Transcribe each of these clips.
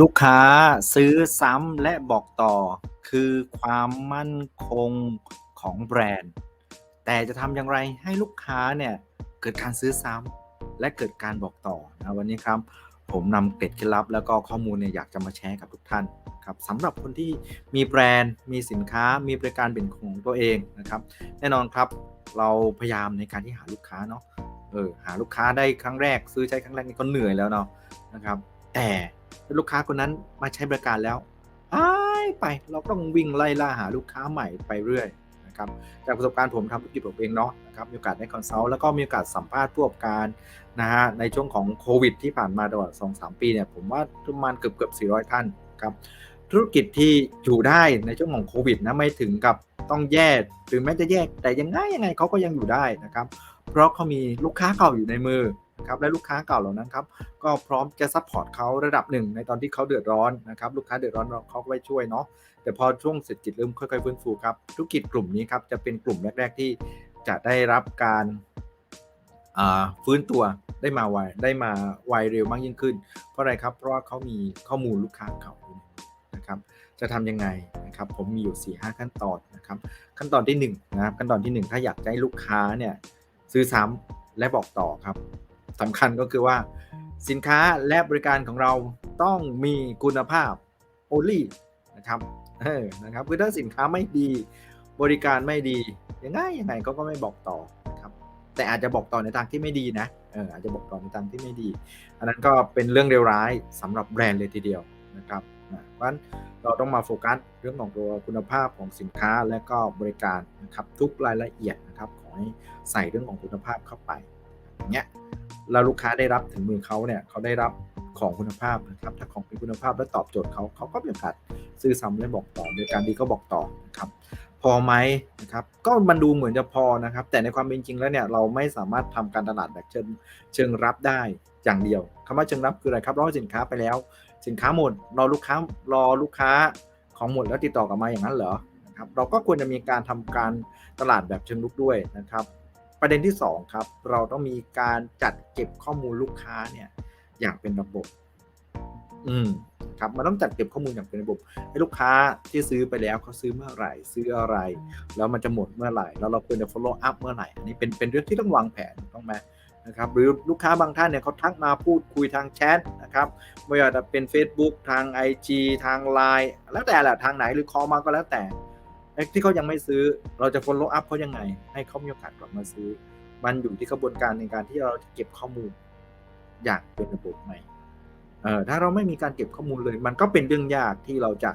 ลูกค้าซื้อซ้ำและบอกต่อ คือความมั่นคงของแบรนด์ แต่จะทำอย่างไรให้ลูกค้าเนี่ยเกิดการซื้อซ้ำและเกิดการบอกต่อนะวันนี้ครับ ผมนำเกร็ดเคล็ดลับ แล้วก็ข้อมูลเนี่ยอยากจะมาแชร์กับทุกท่านครับสำหรับคนที่มีแบรนด์ มีสินค้า มีบริการเป็นของตัวเองนะครับ แน่นอนครับเราพยายามในการที่หาลูกค้าเนาะเออหาลูกค้าได้ครั้งแรก ซื้อใช้ครั้งแรกนี่ก็เหนื่อยแล้วเนาะนะครับ แต่ ลูกค้าคนนั้นมาใช้บริการแล้วหายไปเราต้องวิ่งไล่ล่าหาลูกค้าใหม่ไปเรื่อยนะครับจากประสบการณ์ผมทำธุรกิจผมเองเนาะนะครับมีโอกาสได้คอนซัลท์แล้วก็มีโอกาสสัมภาษณ์ผู้ประกอบการนะฮะในช่วงของโควิดที่ผ่านมาตลอดสองสามปีเนี่ยผมว่าประมาณเกือบเกือบสี่ร้อยท่านครับธุรกิจที่อยู่ได้ในช่วงของโควิดนะไม่ถึงกับต้องแยกหรือแม้จะแยกแต่ยังไงยังไงเขาก็ยังอยู่ได้นะครับ เพราะเขามีลูกค้าเก่าอยู่ในมือ ครับและลูกค้าเก่าเหล่านั้นครับก็พร้อมจะซัพพอร์ตเขาระดับหนึ่งในตอนที่เขาเดือดร้อนนะครับลูกค้าเดือดร้อนเขาก็ไปช่วยเนาะแต่พอช่วงเศรษฐกิจเริ่มค่อยๆฟื้นฟูครับธุรกิจกลุ่มนี้ครับจะเป็นกลุ่มแรก ๆ ที่จะได้รับการฟื้นตัวได้มาไวได้มาไวเร็วมากยิ่งขึ้น เพราะอะไรครับเพราะว่าเขามีข้อมูลลูกค้าเก่านะครับจะทำยังไงนะครับผมมีอยู่4ีหขั้นตอนนะครับขั้นตอนที่1นะครับขั้นตอนที่ 1 ถ้าอยากให้ลูกค้าเนี่ยซื้อซ้ำและบอกต่อครับ สำคัญก็คือว่า สินค้าและบริการของเราต้องมีคุณภาพ only นะครับเออนะครับคือถ้าสินค้าไม่ดีบริการไม่ดียังไงยังไงเขาก็ไม่บอกต่อนะครับ แต่อาจจะบอกต่อในทางที่ไม่ดีนะเอออาจจะบอกต่อในทางที่ไม่ดี อันนั้นก็เป็นเรื่องเลวร้ายสำหรับแบรนด์เลยทีเดียวนะครับเพราะฉะนั้นเราต้องมาโฟกัสเรื่องของตัวคุณภาพของสินค้าและก็บริการนะครับทุกรายละเอียดนะครับขอให้ใส่เรื่องของคุณภาพเข้าไปอย่างเงี้ย เราลูกค้าได้รับถึงมือเขาเนี่ยเขาได้รับของคุณภาพนะครับถ้าของเป็นคุณภาพและตอบโจทย์เขาเขาก็มีโอกาสซื้อซ้ำและบอกต่อบริการดีก็บอกต่อนะครับพอไหมนะครับก็มันดูเหมือนจะพอนะครับ แต่ในความเป็นจริงแล้วเนี่ยเราไม่สามารถทำการตลาดแบบเชิงเชิงรับได้อย่างเดียวคำว่าเชิงรับคืออะไรครับราสินค้าไปแล้ว สินค้าหมดรอลูกค้ารอลูกค้าของหมดแล้วติดต่อกลับมาอย่างนั้นเหรอนะครับเราก็ควรจะมีการทำการตลาดแบบเชิงลุกด้วยนะครับ ประเด็นที่ 2 ครับ เราต้องมีการจัดเก็บข้อมูลลูกค้าเนี่ย อย่างเป็นระบบ อืมครับมันต้องจัดเก็บข้อมูลอย่างเป็นระบบ ให้ลูกค้าที่ซื้อไปแล้วเขาซื้อเมื่อไหร่ ซื้ออะไร แล้วมันจะหมดเมื่อไหร่ แล้วเราควรจะ follow up เมื่อไหร่ อันนี้เป็นเป็นเรื่องที่ต้องวางแผนต้องไหมนะครับหรือลูกค้าบางท่านเนี่ยเขาทักมาพูดคุยทางแชทนะครับไม่ว่าจะเป็น Facebook ทาง IG ทาง Line แล้วแต่แหละทางไหนหรือ call มาก็แล้วแต่ ที่เขายังไม่ซื้อเราจะ follow up เขายังไง ให้เขามีโอกาสกลับมาซื้อ มันอยู่ที่กระบวนการในการที่เราจะเก็บข้อมูลอย่างเป็นระบบไหมเออถ้าเราไม่มีการเก็บข้อมูลเลย มันก็เป็นเรื่องยากที่เราจะ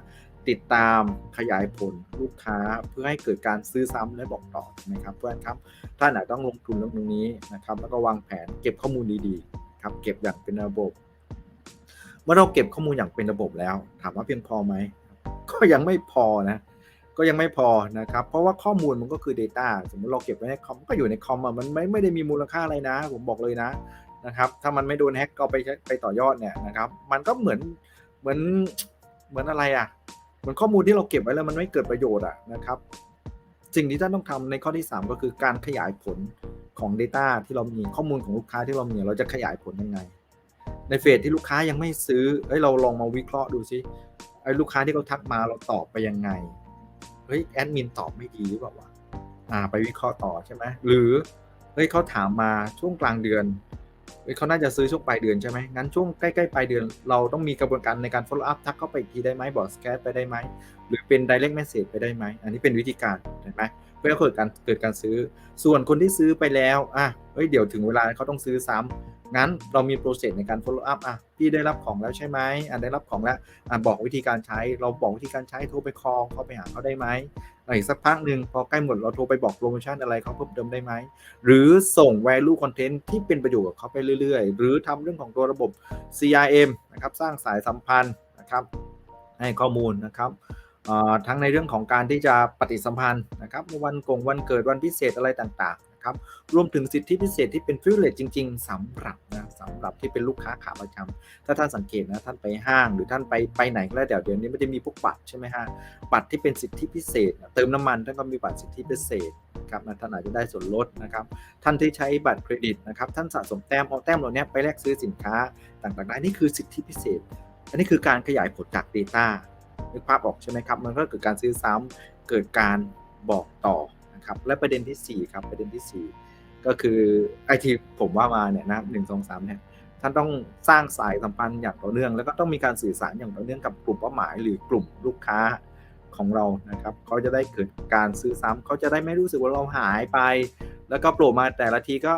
ติดตามขยายผลลูกค้าเพื่อให้เกิดการซื้อซ้ำและบอกต่อนะครับเพื่อนครับท่านอาจต้องลงทุนเรื่องตรงนี้นะครับ แล้วก็วางแผนเก็บข้อมูลดีๆครับ เก็บอย่างเป็นระบบ เมื่อเราเก็บข้อมูลอย่างเป็นระบบแล้ว ถามว่าเพียงพอไหมก็ยังไม่พอนะ ก็ยังไม่พอนะครับ เพราะว่าข้อมูลมันก็คือ Data สมมติเราเก็บไว้ในคอมก็อยู่ในคอมอะมันไม่ไม่ได้มีมูลค่าอะไรนะ ผมบอกเลยนะนะครับถ้ามันไม่โดนแฮ็กก็ไปไปต่อยอดเนี่ยนะครับมันก็เหมือนเหมือนเหมือนอะไรอะเหมือนข้อมูลที่เราเก็บไว้แล้วมันไม่เกิดประโยชน์อะนะครับสิ่งที่ท่านต้องทำในข้อที่ 3 ก็คือการขยายผลของ Data ที่เรามีข้อมูลของลูกค้าที่เรามีเราจะขยายผลยังไง ในเฟสที่ลูกค้ายังไม่ซื้อเฮ้ยเราลองมาวิเคราะห์ดูซิไอ้ลูกค้าที่เขาทักมาเราตอบไปยังไง เฮ้ยแอดมินตอบไม่ดีหรือเปล่าวะอ่า ไปวิเคราะห์ต่อใช่ไหมหรือเฮ้ยเขาถามมาช่วงกลางเดือนเขาน่าจะซื้อช่วงปลายเดือนใช่ไหมงั้นช่วงใกล้ๆปลายเดือน เราต้องมีกระบวนการในการ follow up ทักเข้าไปอีกทีได้ไหมบอกสแกนไปได้ไหมหรือเป็น direct message ไปได้ไหมอันนี้เป็นวิธีการเห็นไหมเพื่อเกิดการเกิดการซื้อ ส่วนคนที่ซื้อไปแล้วอะเฮ้ยเดี๋ยวถึงเวลาเขาต้องซื้อซ้ำ งั้นเรามีโปรเซสในการ follow up อะพี่ได้รับของแล้วใช่ไหมอะได้รับของแล้วอะบอกวิธีการใช้เราบอกวิธีการใช้โทรไปคอลเขาไปหาเขาได้ไหมอีกสักพักหนึ่งพอใกล้หมดเราโทรไปบอกโปรโมชั่นอะไรเขาเพิ่มเติมได้ไหม หรือส่ง value content ที่เป็นประโยชน์กับเขาไปเรื่อยๆ หรือทำเรื่องของตัวระบบ CRM นะครับสร้างสายสัมพันธ์นะครับให้ข้อมูลนะครับทั้งในเรื่องของการที่จะปฏิสัมพันธ์นะครับวันกงวันเกิดวันพิเศษอะไรต่างๆ ครับ รวมถึงสิทธิพิเศษที่เป็นฟิลเลตจริง ๆสำหรับนะสำหรับที่เป็นลูกค้าขาประจำถ้าท่านสังเกตนะท่านไปห้างหรือท่านไปไปไหนก็แล้วแต่เดี๋ยวนี้มันจะมีพวกบัตรใช่ไหมฮะบัตรที่เป็นสิทธิพิเศษ เติมน้ำมันท่านก็มีบัตรสิทธิพิเศษครับท่านอาจจะได้ส่วนลดนะครับ ท่านที่ใช้บัตรเครดิตนะครับ ท่านสะสมแต้มเอาแต้มเหล่านี้ไปแลกซื้อสินค้าต่างๆได้นี่คือสิทธิพิเศษ อันนี้คือการขยายผลจาก Data นึกภาพออกใช่ไหมครับ มันก็เกิดการซื้อซ้ำเกิดการบอกต่อ นะครับและประเด็นทีสี่4 ครับประเด็นทีสี่ 4 ก็คือไอที่ผมว่ามาเนี่ยนะหนึ่งสองสามเนี่ยท่านต้องสร้างสายสัมพันธ์อย่างต่อเนื่อง แล้วก็ต้องมีการสื่อสารอย่างต่อเนื่องกับกลุ่มเป้าหมาย หรือกลุ่มลูกค้าของเรานะครับเขาจะได้เกิดการซื้อซ้ำเขาจะได้ไม่รู้สึกว่าเราหายไป แล้วก็โผล่มาแต่ละทีก็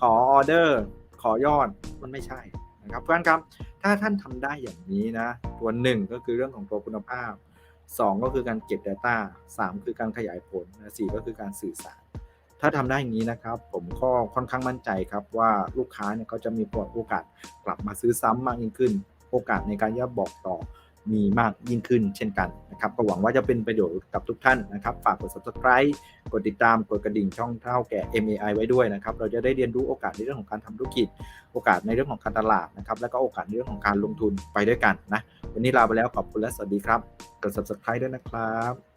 ขอออเดอร์ ขอยอดมันไม่ใช่นะครับเพื่อนครับ ถ้าท่านทำได้อย่างนี้นะ ตัวหนึ่งก็คือเรื่องของตัวคุณภาพ 2 ก็คือการเก็บ Data 3 คือการขยายผลนะ4ก็คือการสื่อสาร ถ้าทำได้อย่างนี้นะครับ ผมก็ค่อนข้างมั่นใจครับว่าลูกค้าเนี่ยเขาจะมีโอกาสกลับมาซื้อซ้ำมากยิ่งขึ้น โอกาสในการย่าบอกต่อมีมากยิ่งขึ้น เช่นกัน นะครับก็หวังว่าจะเป็นประโยชน์กับทุกท่านนะครับฝากกด subscribe กดติดตามกดกระดิ่งช่องเท่าแก่ MAI ไว้ด้วยนะครับเราจะได้เรียนรู้โอกาสในเรื่องของการทำธุรกิจ โอกาสในเรื่องของการตลาดนะครับแล้วก็โอกาสในเรื่องของการลงทุนไปด้วยกันนะวันนี้ลาไปแล้วขอบคุณและสวัสดีครับกด subscribe ด้วยนะครับ